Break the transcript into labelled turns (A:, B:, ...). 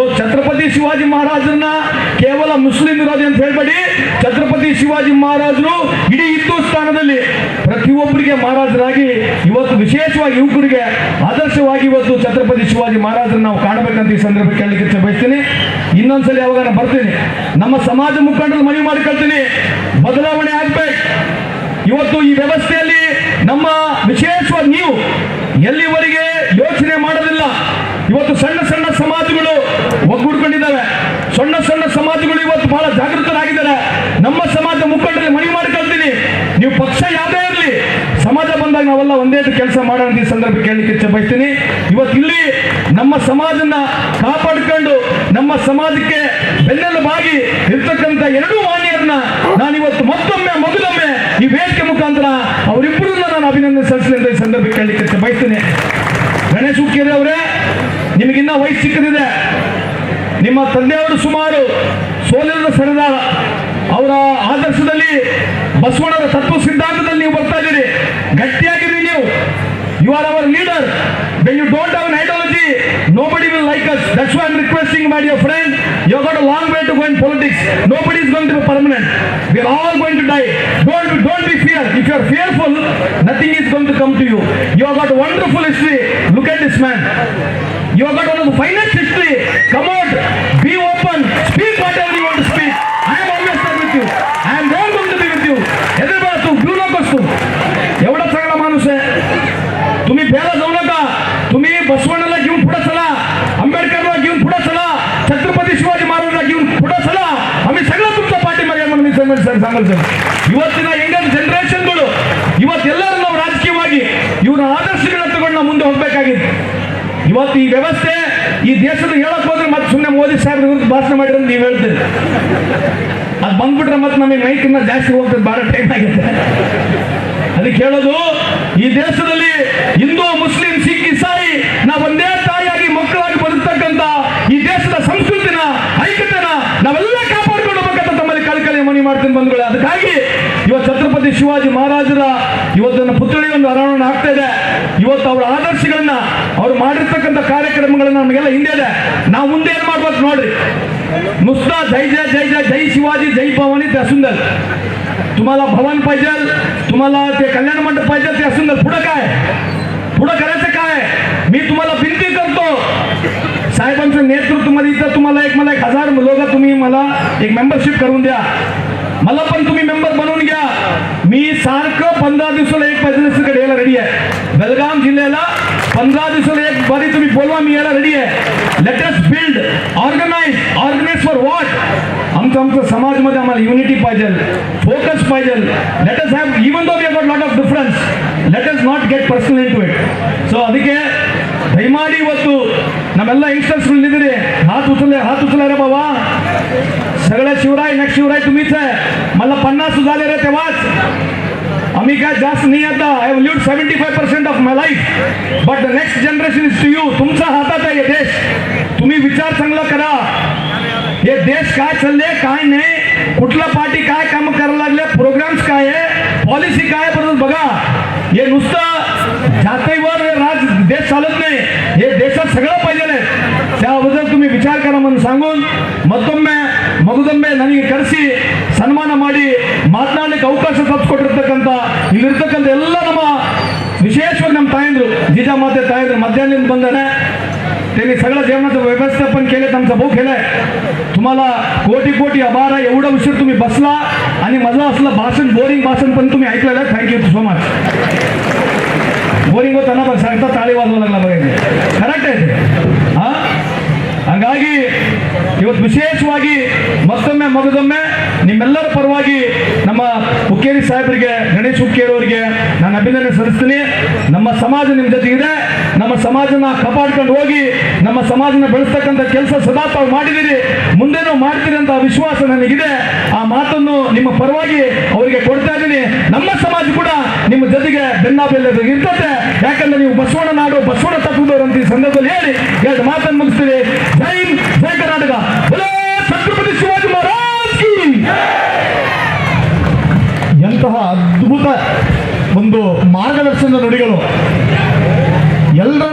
A: So Chhatrapati Shivaji ಮಹಾರಾಜರನ್ನ ಕೇವಲ Muslim ವಿರೋಧಿ ಅಂತ ಹೇಳ್ಬೇಡಿ. ಛತ್ರಪತಿ ಶಿವಾಜಿ ಮಹಾರಾಜರು ಇಡೀ ಹಿಂದೂಸ್ತಾನದಲ್ಲಿ ಪ್ರತಿಯೊಬ್ಬರಿಗೆ ಮಹಾರಾಜರಾಗಿ ಇವತ್ತು ವಿಶೇಷವಾಗಿ ಯುವಕರಿಗೆ ಆದರ್ಶವಾಗಿ ಇವತ್ತು ಛತ್ರಪತಿ ಶಿವಾಜಿ ಮಹಾರಾಜರನ್ನ ನಾವು ಕಾಣಬೇಕಂತ ಈ ಸಂದರ್ಭ ಕೇಳಲಿಕ್ಕೆ ಬಯಸ್ತೀನಿ ಇನ್ನೊಂದ್ಸಲಿ ಯಾವಾಗ ಬರ್ತೀನಿ. ನಮ್ಮ ಸಮಾಜ ಮುಖಂಡರು ಮನವಿ ಮಾಡಿಕೊಳ್ತೀನಿ. ಬದಲಾವಣೆ ಆಗ್ಬೇಕು. ಇವತ್ತು ಈ ವ್ಯವಸ್ಥೆಯಲ್ಲಿ ನಮ್ಮ ವಿಶೇಷವಾಗಿ ನೀವು ಎಲ್ಲಿವರೆಗೆ ಯೋಚನೆ ಮಾಡೋದಿಲ್ಲ. ಇವತ್ತು ಸಣ್ಣ ಸಣ್ಣ ಸಣ್ಣ ಸಮಾಜಗಳು ಇವತ್ತು ಬಹಳ ಜಾಗೃತರಾಗಿದ್ದಾರೆ. ನಮ್ಮ ಸಮಾಜ ಮುಖಂಡರಿಗೆ ಮನವಿ ಮಾಡ್ಕೊಳ್ತೀನಿ ನೀವು ಪಕ್ಷ ಯಾವುದೇ ಇರಲಿ, ಸಮಾಜ ಬಂದಾಗ ನಾವೆಲ್ಲ ಒಂದೇ ಕೆಲಸ ಮಾಡೋಣ ಈ ಸಂದರ್ಭ ಕೇಳಲಿಕ್ಕೆ ಇಚ್ಛೆ ಬಯಸ್ತೀನಿ ಇವತ್ತು ಇಲ್ಲಿ ನಮ್ಮ ಸಮಾಜನ ಕಾಪಾಡಿಕೊಂಡು, ನಮ್ಮ ಸಮಾಜಕ್ಕೆ ಬೆನ್ನೆಲುಬಾಗಿ ಇರ್ತಕ್ಕಂಥ ಎರಡೂ ಮಾನ್ಯರನ್ನ ನಾನು ಇವತ್ತು ಮತ್ತೊಮ್ಮೆ, ಮೊದಲೊಮ್ಮೆ ಈ ವೇದಿಕೆ ಮುಖಾಂತರ ಅವರಿಬ್ಬರನ್ನ ನಾನು ಅಭಿನಂದನೆ ಸಲ್ಲಿಸಲಿ ಅಂತ ಈ ಸಂದರ್ಭ ಕೇಳಲಿಕ್ಕೆ ಬಯಸ್ತೀನಿ ಗಣೇಶ್ ಹುಕ್ಕೇರಿ ಅವರೇ, ನಿಮಗಿನ್ನ ವಯಸ್ಸು ಸಿಕ್ಕದಿದೆ ನಿಮ್ಮ ತಂದೆಯವರು ಸುಮಾರು ಸೋಲಿನ ಸರಿದ ಅವರ ಆದರ್ಶದಲ್ಲಿ ಬಸವಣ್ಣರ ತತ್ವ ಸಿದ್ಧಾಂತದಲ್ಲಿ ನೀವು ಬರ್ತಾ ಇದ್ದೀರಿ. ಗಟ್ಟಿಯಾಗಿರಿ ನೀವು. You are our leader when you don't have ideology nobody will like us that's why I'm requesting my dear friend you got a long way to go in politics nobody is going to be permanent we are all going to die don't don't be fear if you are fearful nothing is going to come to you you are got wonderful history look at this man You've got one of the finest history. Come out, be open, speak whatever you want to speak. I am always there with you. I am there going to be with you. Everybody, तू घेऊ नकोस तू एवढा चांगला माणूस आहे तुम्ही प्याला जाऊ नका तुम्ही बसवण्याला घेऊन पुढे चला आंबेडकरला घेऊन पुढे चला छत्रपती शिवाजी महाराजांना घेऊन पुढे चला आम्ही सगळं तुमच्या पाठीमागे म्हणून मी सांगेल सर सांगेल सर युवतीला ಈ ವ್ಯವಸ್ಥೆ ಈ ದೇಶದ ಹೇಳಕ್ ಹೋದ್ರೆ ಮತ್ತೆ ಸುಮ್ಮನೆ ಮೋದಿ ಸಾಹೇಬ್ರ ವಿರುದ್ಧ ಭಾಷಣ ಮಾಡಿದ್ರೆ ನೀವು ಹೇಳ್ತೀರಿ. ಅದು ಬಂದ್ಬಿಟ್ರೆ ಮತ್ತೆ ನಮಗೆ ಮೈಕಿನ ಜಾಸ್ತಿ ಹೋಗ್ತದೆ ಭಾಳ ಟೈಮ್ ಆಗಿದೆ ಅದಕ್ಕೆ ಹೇಳೋದು, ಈ ದೇಶದಲ್ಲಿ ಹಿಂದೂ, ಮುಸ್ಲಿಂ, ಸಿಖ್, ಇಸಾಯಿ, ನಾವು ಒಂದೇ ತಾಯಿಯಾಗಿ ಮಕ್ಕಳಾಗಿ ಬದುಕ್ತಕ್ಕಂತ ಈ ದೇಶದ ಸಂಸ್ಕೃತಿನ, ಐಕ್ಯತೆನ ನಾವೆಲ್ಲ ಕಾಪಾಡ್ಕೊಂಡು ಹೋಗ್ಬೇಕಂತ ತಮ್ಮಲ್ಲಿ ಕಳಕಳಿ ಮನವಿ ಮಾಡ್ತೀನಿ ಬಂಧುಗಳೇ. ಅದಕ್ಕಾಗಿ ಇವತ್ತು ಛತ್ರಪತಿ ಶಿವಾಜಿ ಮಹಾರಾಜರ ಇವತ್ತಿನ ಪುತ್ಥಳಿ ಒಂದು ಅನಾವರಣ ಆಗ್ತಾ ಇದೆ. ಇವತ್ತು ಅವರ ಆದರ್ಶಗಳನ್ನ ಅವ್ರು ಮಾಡಿರ್ತಕ್ಕಂಥ ಕಾರ್ಯಕ್ರಮಗಳನ್ನ ನಮಗೆಲ್ಲ ಹಿಂದೆ ಇದೆ ನಾವು ಮುಂದೆ ಏನ್ ಮಾಡ್ಬೇಕು ನೋಡ್ರಿ नुसता जय जय जय जय जय शिवाजी जय भवानी ते असून द्या तुम्हाला भवन पाहिजे तुम्हाला ते कल्याण मंडप पाहिजे ते असून द्या पुढं काय पुढं करायचं काय मी तुम्हाला विनंती करतो साहेबांचं नेतृत्वामध्ये इथं तुम्हाला एक मला एक हजार लोक तुम्ही मला एक मेंबरशिप करून द्या मला पण तुम्ही मेंबर बनवून घ्या मी सारखं पंधरा दिवसाला बेलगाम जिल्ह्याला पंधरा दिवसाला एक बारी तुम्ही बोलवा मी यायला रेडी आहे let's build organise organise for what आमचं आमचं समाजमध्ये आम्हाला युनिटी पाहिजे फोकस पाहिजे let us have even though we got lot of difference let us not get personal into it so ಅದಕ್ಕೆ ದಯಮಾಡಿ ಇವತ್ತು ನಮ್ಮೆಲ್ಲ ಯಂಗ್ಸ್ಟರ್ಸ್ ಇದ್ದೀರಿ हात उचलले हात उचला रे बाबा सगळ्या शिवराय नेक्स्ट शिवराय तुम्हीच आहे मला पन्नास झाले रे तेव्हाच आम्ही काय जास्त नाही आता. I have seventy five percent of my life but the next generation is to you तुमच्या हातात आहे देश. तुम्ही विचार चांगला करा. हे देश काय चालले काय नाही कुठला पार्टी काय काम करायला लागले प्रोग्राम्स काय आहे पॉलिसी काय परत बघा. हे नुसतं जातीवर ತಾಯಂದ್ರು जिजामाते तायंद्र मध्यान्ह ಬಂದಾನೆ त्यांनी सगळं जेवणाचं व्यवस्थापन केले आमचा भाऊ केलाय तुम्हाला कोटी कोटी आभार आहे एवढा उशीर तुम्ही बसला आणि माझं असलं भाषण बोरिंग भाषण पण तुम्ही ऐकलेलं आहे थँक्यू सो मच ಬೋರಿಂಗ್ ಗೊತ್ತಲ್ಲ ಬಟ್ ಸಣ್ಣ ತಾಳಿ ವಾದವಲ್ಲ ಬಗ್ಗೆ ಕರೆಕ್ಟ್ ಐತೆ ಹಾ ಹಂಗಾಗಿ ಇವತ್ತು ವಿಶೇಷವಾಗಿ ಮತ್ತೊಮ್ಮೆ ಮಗದೊಮ್ಮೆ ನಿಮ್ಮೆಲ್ಲರ ಪರವಾಗಿ ನಮ್ಮ ಹುಕ್ಕೇರಿ ಸಾಹೇಬರಿಗೆ ಗಣೇಶ್ ಹುಕ್ಕೇರಿ ಅವರಿಗೆ ನಾನು ಅಭಿನಂದನೆ ಸಲ್ಲಿಸ್ತೀನಿ ನಮ್ಮ ಸಮಾಜ ನಿಮ್ಮ ಇದೆ ನಮ್ಮ ಸಮಾಜನ ಕಾಪಾಡ್ಕೊಂಡು ಹೋಗಿ, ನಮ್ಮ ಸಮಾಜನ ಬೆಳೆಸ್ತಕ್ಕಂಥ ಕೆಲಸ ಸದಾ ತಾವು ಮಾಡಿದಿರಿ. ಮುಂದೇನೂ ಮಾಡ್ತೀರಿ ಅಂತ ವಿಶ್ವಾಸ ನನಗಿದೆ. ಆ ಮಾತನ್ನು ನಿಮ್ಮ ಪರವಾಗಿ ಅವರಿಗೆ ಕೊಡ್ತಾ ಇದ್ದೀನಿ. ನಮ್ಮ ಸಮಾಜ ಕೂಡ ನಿಮ್ಮ ಜೊತೆಗೆ ಬೆನ್ನಾಬೆಲ್ಲ ಇರ್ತದೆ. ಯಾಕಂದ್ರೆ ನೀವು ಬಸವಣ್ಣ ನಾಡು, ಬಸವಣ್ಣ ತತ್ವದವರು ಅಂತ ಈ ಸಂದರ್ಭದಲ್ಲಿ ಹೇಳಿ, ಎರಡು ಮಾತನ್ನು ಮುಗಿಸ್ತೀರಿ.